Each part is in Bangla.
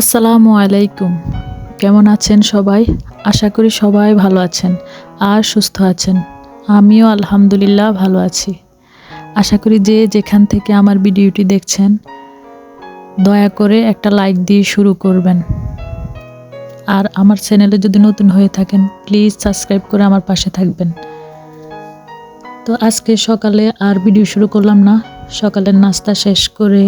আসসালামু আলাইকুম। কেমন আছেন সবাই? আশা করি সবাই ভালো আছেন আর সুস্থ আছেন। আমিও আলহামদুলিল্লাহ ভালো আছি। আশা করি যে যেখান থেকে আমার ভিডিওটি দেখছেন, দয়া করে একটা লাইক দিয়ে শুরু করবেন। আর আমার চ্যানেলে যদি নতুন হয়ে থাকেন, প্লিজ সাবস্ক্রাইব করে আমার পাশে থাকবেন। তো আজকে সকালে আর ভিডিও শুরু করলাম না। সকালের নাস্তা শেষ করে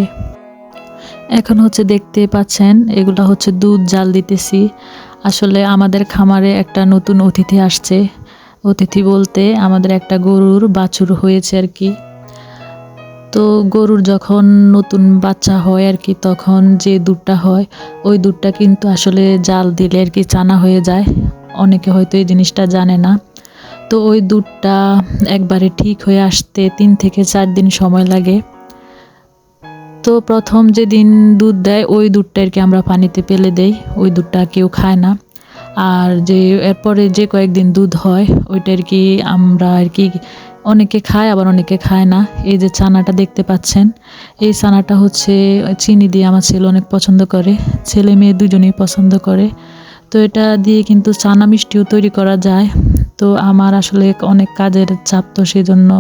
এখন হচ্ছে দেখতে পাচ্ছেন, এগুলা হচ্ছে দুধ জাল দিতেছি। আসলে আমাদের খামারে একটা নতুন অতিথি আসছে। অতিথি বলতে আমাদের একটা গরুর বাছুর হয়েছে আর কি। তো গরুর যখন নতুন বাচ্চা হয় আর কি, তখন যে দুধটা হয়, ওই দুধটা কিন্তু আসলে জাল দিলে আর কি চানা হয়ে যায়। অনেকে হয়তো এই জিনিসটা জানে না। তো ওই দুধটা একবারে ঠিক হয়ে আসতে তিন থেকে চার দিন সময় লাগে। তো প্রথম যেদিন দুধ দেয়, ওই দুধটা আর কি আমরা পানিতে পেলে দেই। ওই দুধটা কেউ খায় না। আর যে, এরপরে যে কয়েকদিন দুধ হয় ওইটা আর কি আমরা আর কি অনেকে খায়, আবার অনেকে খায় না। এই যে চানাটা দেখতে পাচ্ছেন, এই চানাটা হচ্ছে চিনি দিয়ে আমার ছেলে অনেক পছন্দ করে। ছেলে মেয়ে দুজনেই পছন্দ করে। তো এটা দিয়ে কিন্তু চানা মিষ্টিও তৈরি করা যায়। তো আমার আসলে অনেক কাজের চাপ তো সেজন্য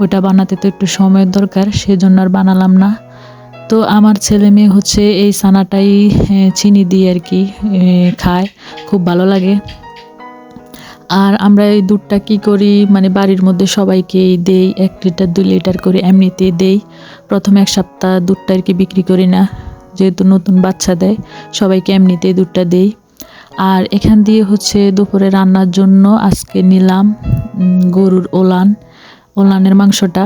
ওইটা বানাতে তো একটু সময়ের দরকার, সেজন্য আর বানালাম না। তো আমার ছেলে মেয়ে হচ্ছে এই ছানাটাই এ, চিনি দিয়ে আর কি খায়। খুব ভালো লাগে। আর আমরা এই দুধটা কি করি মানে বাড়ির মধ্যে সবাইকেই দেই এক লিটার দুই লিটার করে এমনিতেই দেই। প্রথমে এক সপ্তাহ দুধটা আর কি বিক্রি করি না যেহেতু নতুন বাচ্চা দেয় সবাইকে এমনিতেই দুধটা দেই। আর এখান দিয়ে হচ্ছে দুপুরে রান্নার জন্য আজকে নিলাম গরুর ওলান ওলানের মাংসটা।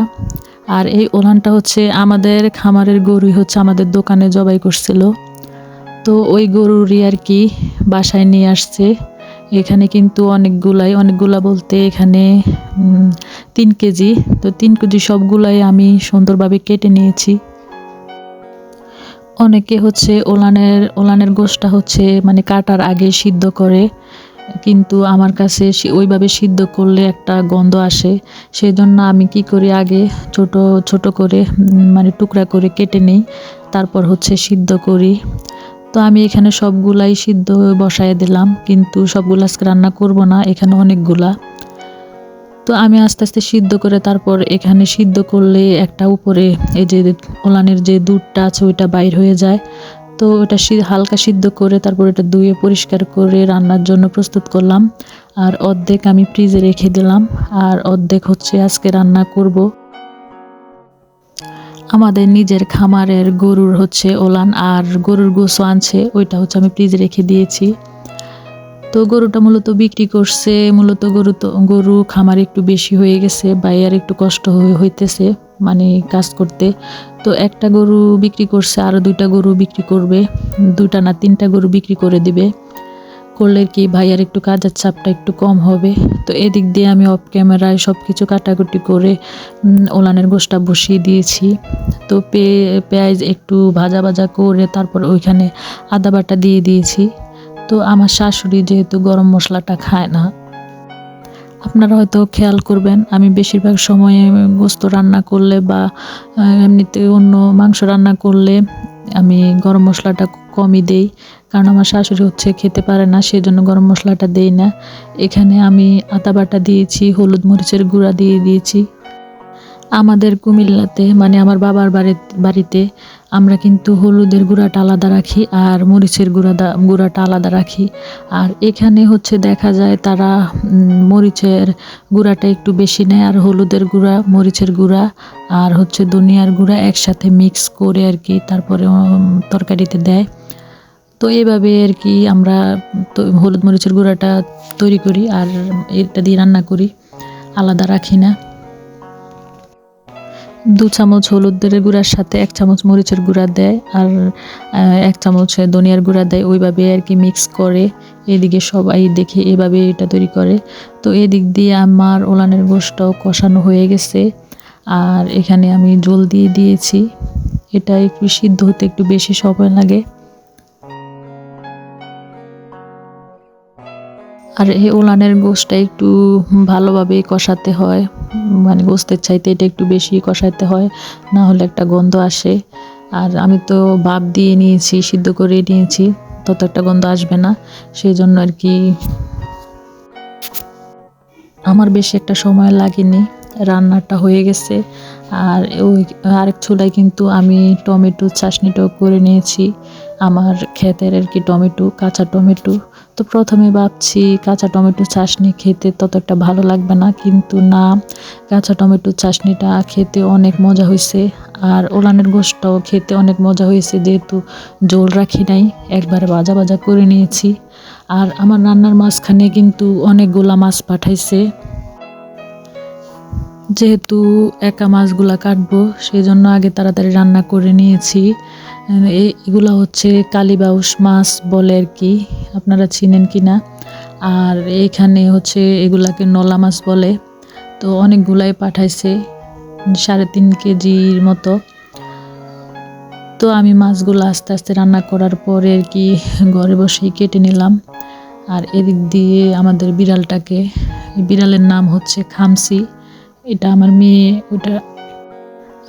আর এই ওলানটা হচ্ছে আমাদের খামারের গরুই হচ্ছে আমাদের দোকানে জবাই করছিল। তো ওই গরুরই আর কি বাসায় নিয়ে আসছে। এখানে কিন্তু অনেকগুলাই, অনেকগুলা বলতে এখানে তিন কেজি। তো তিন কেজি সবগুলাই আমি সুন্দরভাবে কেটে নিয়েছি। অনেকে হচ্ছে ওলানের ওলানের গোশটা হচ্ছে মানে কাটার আগে সিদ্ধ করে কিন্তু আমার কাছে ওইভাবে সিদ্ধ করলে একটা গন্ধ আসে। সেই জন্য আমি কি করি আগে ছোট ছোট করে মানে টুকরা করে কেটে নিই। তারপর হচ্ছে সিদ্ধ করি। তো আমি এখানে সবগুলাই সিদ্ধ বসায় দিলাম, কিন্তু সবগুলো আজকে রান্না করব না, এখানে অনেকগুলা। তো আমি আস্তে আস্তে সিদ্ধ করে তারপর এখানে সিদ্ধ করলে একটা উপরে এই যে ওলানের যে দুধটা আছে, ওইটা বাইর হয়ে যায়। তো সি- হালকা সিদ্ধ করে তারপর এটা ধুয়ে পরিষ্কার করে রান্নার জন্য প্রস্তুত করলাম। আর অর্ধেক আমি ফ্রিজে রেখে দিলাম। আর অর্ধেক হচ্ছে আজকে রান্না করব। আমাদের নিজের খামারের গরুর হচ্ছে ওলান আর গরুর গোসো আনছে, ওইটা হচ্ছে আমি ফ্রিজে রেখে দিয়েছি। তো গরুটা মূলত বিক্রি করছে, মূলত গরু তো, গরু খামার একটু বেশি হয়ে গেছে বাইয়ার একটু কষ্ট হইতেছে। মানে কাজ করতে। তো একটা গরু বিক্রি করছে আরও দুইটা গরু বিক্রি করবে, দুইটা না তিনটা গরু বিক্রি করে দিবে। করলে কি ভাইয়ার একটু কাজের চাপটা একটু কম হবে? তো এদিক দিয়ে আমি অফ ক্যামেরায় সব কিছু কাটাকুটি করে ওলানের গোষ্ঠটা বসিয়ে দিয়েছি। তো পে, পেঁয়াজ একটু ভাজা ভাজা করে তারপর ওইখানে আদা বাটা দিয়ে দিয়েছি। তো আমার শাশুড়ি যেহেতু গরম মশলাটা খায় না আপনারা হয়তো খেয়াল করবেন, আমি বেশিরভাগ সময়ে গোস্ত রান্না করলে বা এমনিতে অন্য মাংস রান্না করলে আমি গরম মশলাটা কমই দেই। কারণ আমার শাশুড়ি হচ্ছে খেতে পারে না সেই জন্য গরম মশলাটা দেই না। এখানে আমি আতা বাটা দিয়েছি, হলুদ মরিচের গুঁড়া দিয়ে দিয়েছি। আমাদের কুমিল্লাতে মানে আমার বাবার বাড়ি, বাড়িতে আমরা কিন্তু হলুদের গুঁড়াটা আলাদা রাখি আর মরিচের গুঁড়া গুঁড়াটা আলাদা রাখি। আর এখানে হচ্ছে দেখা যায় তারা মরিচের গুঁড়াটা একটু বেশি নেয় আর হলুদের গুঁড়া, মরিচের গুঁড়া আর হচ্ছে ধনিয়ার গুঁড়া একসাথে মিক্স করে আর কি তারপরে তরকারিতে দেয়। তো এইভাবে আর কি আমরা হলুদ মরিচের গুঁড়াটা তৈরি করি আর এটা দিয়ে রান্না করি। আলাদা রাখি না। দু চামচ হলুদের গুঁড়ার সাথে এক চামচ মরিচের গুঁড়া দেয় আর এক চামচ ধনিয়ার গুঁড়া দেয়। ওইভাবে আর কি মিক্স করে এদিকে সবাই দেখে এভাবে এটা তৈরি করে। তো এদিক দিয়ে আমার ওলানের গোষ্ঠটাও কষানো হয়ে গেছে। আর এখানে আমি জল দিয়ে দিয়েছি। এটা একটু সিদ্ধ হতে একটু বেশি সময় লাগে। আর এই ওলানের গোশটা একটু ভালোভাবে কষাতে হয় মানে গোস্তের চাইতে এটা একটু বেশি কষাতে হয়, না হলে একটা গন্ধ আসে। আর আমি তো ভাপ দিয়ে নিয়েছি, সিদ্ধ করে নিয়েছি, তত একটা গন্ধ আসবে না সেই জন্য আর কি আমার বেশি একটা সময় লাগেনি, রান্নাটা হয়ে গেছে। আর ওই আরেক চুলায় কিন্তু আমি টমেটো চাশনিটাও করে নিয়েছি, আমার ক্ষেতের আর কি টমেটো, কাঁচা টমেটো। তো প্রথমে ভাবছি কাঁচা টমেটো চাশনি খেতে তত একটা ভালো লাগবে না, কিন্তু না, কাঁচা টমেটো চাশনিটা খেতে অনেক মজা হয়েছে আর ওলানের গোষ্ঠটাও খেতে অনেক মজা হয়েছে যেহেতু জোল রাখি নাই, একবারে বাজা বাজা করে নিয়েছি। আর আমার রান্নার মাঝখানে কিন্তু অনেকগুলা মাছ পাঠাইছে। যেহেতু একা মাছগুলা কাটবো সেই জন্য আগে তাড়াতাড়ি রান্না করে নিয়েছি। এগুলো হচ্ছে কালীবাউস মাছ বলে আর কি, আপনারা চিনেন কি না? আর এখানে হচ্ছে এগুলাকে নলা মাছ বলে, তো অনেকগুলাই পাঠাইছে, সাড়ে তিন কেজির মতো। তো আমি মাছগুলো আস্তে আস্তে রান্না করার পরে আর কি ঘরে বসেই কেটে নিলাম। আর এদিক দিয়ে আমাদের বিড়ালটাকে, বিড়ালের নাম হচ্ছে খামসি। এটা আমার মেয়ে, ওটা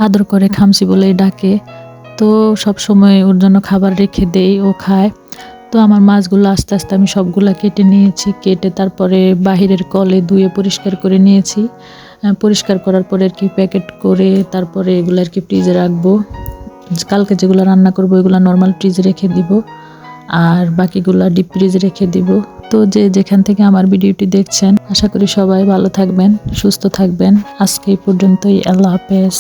আদর করে খামসি বলে ডাকে। তো সব সময় ওর জন্য খাবার রেখে দেই, ও খায়। তো আমার মাছগুলো আস্তে আস্তে আমি সবগুলো কেটে নিয়েছি, কেটে তারপরে বাহিরের কলে ধুয়ে পরিষ্কার করে নিয়েছি। পরিষ্কার করার পরে আর কি প্যাকেট করে তারপরে এগুলো আর কি ফ্রিজে রাখব। কালকে যেগুলো রান্না করব এগুলো নর্মাল ফ্রিজে রেখে দিব। আর বাকিগুলো ডিপ ফ্রিজে রেখে দিব। তো যে যেখান থেকে আমার ভিডিওটি দেখছেন, আশা করি সবাই ভালো থাকবেন, সুস্থ থাকবেন। আজকে এই পর্যন্তই, আল্লাহ হাফেজ।